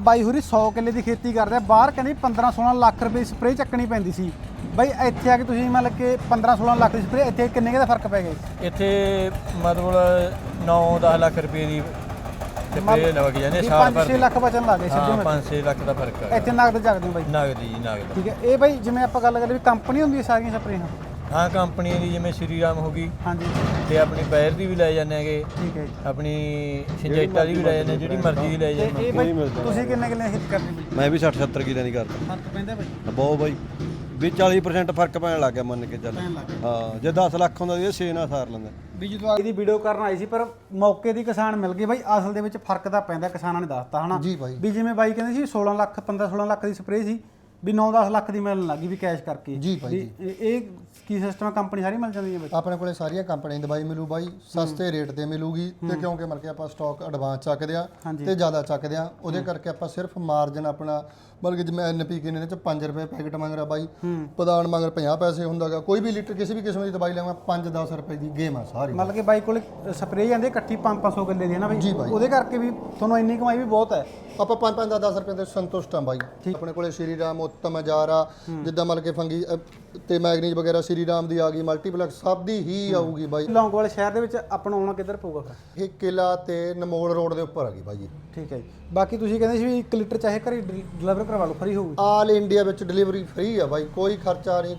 ਬਾਈ ਹੋਰੀ 100 ਕਿੱਲੇ ਦੀ ਖੇਤੀ ਕਰਦੇ ਆ ਬਾਹਰ ਕਹਿੰਦੇ 15 16 ਲੱਖ ਰੁਪਏ ਸਪਰੇਅ ਚੱਕਣੀ ਪੈਂਦੀ ਸੀ। ਬਾਈ ਇੱਥੇ ਆ ਕੇ ਤੁਸੀਂ ਮਤਲਬ ਕਿ 15 16 ਲੱਖ ਦੀ ਸਪਰੇਅ ਇੱਥੇ ਕਿੰਨੇ ਕੁ ਦਾ ਫ਼ਰਕ ਪੈ ਗਿਆ ਇੱਥੇ ਮਤਲਬ 9-10 ਲੱਖ ਰੁਪਏ ਦੀ ਪੇ ਲੱਗ ਜਾਂਦੇ ਸਾਲ 5 ਭਰ 6 ਲੱਖ ਬਚਣ ਲੱਗ ਗਏ ਹਾਂ ਸਿੱਧੇ 5-6 ਲੱਖ ਦਾ ਫ਼ਰਕ ਹੈ ਇੱਥੇ ਨਗਦ ਜਗਦੇ ਬਾਈ। ਨਗਦੀ ਜੀ ਨਗਦ। ਠੀਕ ਹੈ। ਇਹ ਬਾਈ ਜਿਵੇਂ ਆਪਾਂ ਗੱਲ ਕਰੀਏ ਵੀ ਕੰਪਨੀ ਹੁੰਦੀ ਹੈ ਸਾਰੀਆਂ ਸਪਰੇਆਂ। ਹਾਂ ਕੰਪਨੀਆਂ ਦੀ ਜਿਵੇਂ ਸ਼੍ਰੀ ਰਾਮ ਹੋ ਗਈ ਹਾਂਜੀ। ਤੇ ਆਪਣੀ ਬੈਰ ਦੀ ਵੀ ਲੈ ਜਾਂਦੇ ਹੈਗੇ। ਠੀਕ ਹੈ ਜੀ। ਆਪਣੀ ਸਿੰਜੈਕਟਾ ਦੀ ਵੀ ਲੈ ਜਾਂਦੇ ਜਿਹੜੀ ਮਰਜ਼ੀ ਦੀ ਲੈ ਜਾਂਦੇ। ਇਹ ਬਾਈ ਤੁਸੀਂ ਕਿੰਨੇ ਕਿੰਨੇ ਹਿੱਟ ਕਰਦੇ ਬਾਈ? ਮੈਂ ਵੀ 60 70 ਕਿੱਲਿਆਂ ਦੀ ਕਰਦਾ। ਫ਼ਰਕ ਪੈਂਦਾ ਬਾਈ। ਬਹੁਤ ਬਾਈ। ਵੀ 40% ਫ਼ਰਕ ਪੈਣ ਲੱਗ ਗਿਆ ਮੰਨ ਕੇ ਚੱਲ। ਹਾਂ ਜੇ 10 ਲੱਖ ਹੁੰਦਾ ਇਹ 6 ਨਾਲ ਸਾਰ ਲੈਂਦਾ। ਵੀ ਜਦੋਂ ਇਹਦੀ ਵੀਡੀਓ ਕਰਨ ਆਈ ਸੀ ਪਰ ਮੌਕੇ ਦੀ ਕਿਸਾਨ ਮਿਲ ਗਈ ਬਾਈ। ਅਸਲ ਦੇ ਵਿੱਚ ਫ਼ਰਕ ਤਾਂ ਪੈਂਦਾ ਕਿਸਾਨਾਂ ਨੇ ਦੱਸਤਾ ਹਨਾ। ਵੀ ਜਿਵੇਂ ਬਾਈ ਕਹਿੰਦੇ ਸੀ 16 ਲੱਖ 15 16 ਲੱਖ ਦੀ ਸਪਰੇਅ ਸੀ। ਵੀ 9-10 ਲੱਖ ਦੀ ਮਿਲਣ ਲੱਗੀ ਵੀ ਕੈਸ਼ ਕਰਕੇ। ਜੀ ਬਾਈ, ਵੀ ਇਹ ਇਹ ਕੀ ਸਿਸਟਮ ਹੈ ਕੰਪਨੀ ਸਾਰੀ ਮਿਲ ਜਾਂਦੀ ਹੈ ਬਾਈ ਆਪਣੇ ਕੋਲੇ ਸਾਰੀਆਂ ਕੰਪਨੀਆਂ ਦੀ ਦਵਾਈ ਮਿਲੂ ਬਾਈ ਸਸਤੇ ਰੇਟ ਤੇ ਮਿਲੂਗੀ ਤੇ ਕਿਉਂਕਿ ਮਰ ਕੇ ਆਪਾਂ ਸਟਾਕ ਐਡਵਾਂਸ ਚੱਕਦੇ ਆ ਹਾਂਜੀ। ਤੇ ਜ਼ਿਆਦਾ ਚੱਕਦੇ ਆ ਉਹਦੇ ਕਰਕੇ ਆਪਾਂ ਸਿਰਫ ਮਾਰਜਨ ਆਪਣਾ ਬਲਕਿ ਜਿਵੇਂ ਐਨਪੀਕੇ ਨੇ ਚ 5 ਰੁਪਏ ਪੈਕਟ ਮੰਗ ਰਿਹਾ ਬਾਈ ਪ੍ਰਧਾਨ ਮੰਗ ਰਿਹਾ 50 ਪੈਸੇ ਹੁੰਦਾਗਾ ਕੋਈ ਵੀ ਲੀਟਰ ਕਿਸੇ ਵੀ ਕਿਸਮ ਦੀ ਦਵਾਈ ਲੈਵਾਂ 5-10 ਰੁਪਏ ਦੀ ਗੇਮ ਆ ਸਾਰੀ। ਮਤਲਬ ਕਿ ਬਾਈ ਕੋਲ ਸਪਰੇਅ ਜਾਂਦੀ ਹੈ ਇਕੱਠੀ 5-500 ਕਿੱਲੇ ਦੀ ਹੈ ਨਾ ਜੀ ਬਾਈ। ਉਹਦੇ ਕਰਕੇ ਵੀ ਤੁਹਾਨੂੰ ਇੰਨੀ ਕਮਾਈ ਵੀ ਬਹੁਤ ਹੈ। ਆਪਾਂ 5-5 10 ਰੁਪਏ ਦੇ ਸੰਤੁਸ਼ਟ ਆ ਬਾਈ। ਆਪਣੇ ਕੋਲੇ ਸ਼੍ਰੀ ਰਾਮ ਉੱਤਮ ਅਜਾਰਾ ਜਿੱਦਾਂ ਮਤਲਬ ਕਿ ਫੰਗੀ ਤੇ ਮੈਗਨੀਜ ਵਗੈਰਾ ਸ਼੍ਰੀ ਰਾਮ ਦੀ ਆ ਗਈ ਮਲਟੀਪਲੈਕਸ ਸਭ ਦੀ ਹੀ ਆਊਗੀ ਬਾਈ। ਲੌਂਗੋਵਾਲ ਸ਼ਹਿਰ ਦੇ ਵਿੱਚ ਆਪਣਾ ਆਉਣਾ ਕਿੱਧਰ ਪਊਗਾ ਫਿਰ? ਇਹ ਕਿਲਾ ਤੇ ਨਮੋਲ ਰੋਡ ਦੇ ਉੱਪਰ ਆ ਗਈ ਬਾਈ ਜੀ ਠੀਕ ਹੈ ਜੀ। ਬਾਕੀ ਤੁਸੀਂ ਕਹਿੰਦੇ ਸੀ ਵੀ 1 ਲੀਟਰ ਚਾਹੇ ਘਰੇ ਡਿਲੀਵਰ ਕਰਵਾ ਲਓ ਫਰੀ ਹੋਊਗੀ। ਆਲ ਇੰਡੀਆ ਵਿੱਚ ਡਿਲੀਵਰੀ ਫ੍ਰੀ ਆ ਬਾਈ ਕੋਈ ਖਰਚਾ ਨਹੀਂ।